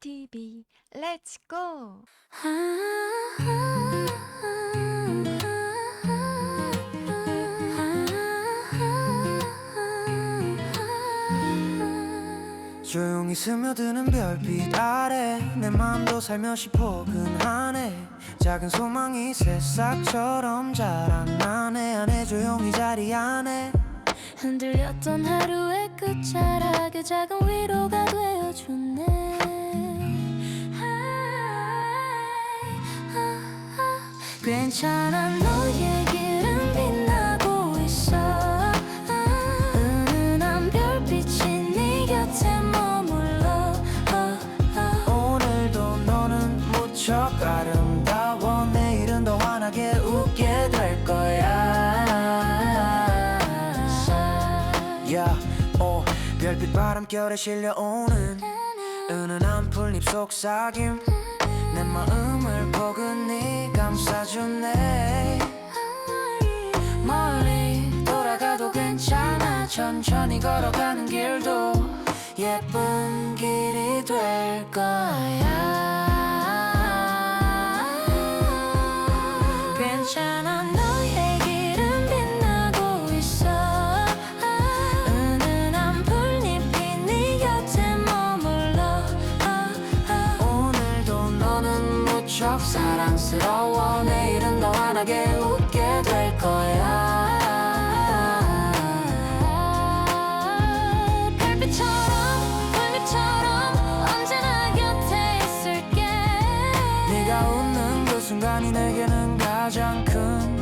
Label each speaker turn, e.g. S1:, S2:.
S1: TV Let's go.
S2: 조용히 스며드는 별빛 아래 내 맘도 살며시 포근하네. 작은 소망이 새싹처럼 자라나 내 안에 조용히 자리 안에.
S3: 흔들렸던 하루의 끝자락에 작은 위로가 되어줬네 괜찮아. 너의 길은 빛나고 있어. 은은한 별빛이 네 곁에 머물러.
S2: 오늘도 너는 무척 아름다워. 내일은 더 환하게 웃게 될 거야. 야, 오, 별빛 바람결에 실려오는 은은한 풀잎 속삭임 내 마음 천천히 걸어가는 길도 예쁜 길이 될 거야.
S3: 괜찮아 너의 길은 빛나고 있어. 은은한 풀잎이 네 곁에 머물러.
S2: 오늘도 너는 무척 사랑스러워. 내일은 더 환하게 웃게 될 거야 시간이 내게는 가장 큰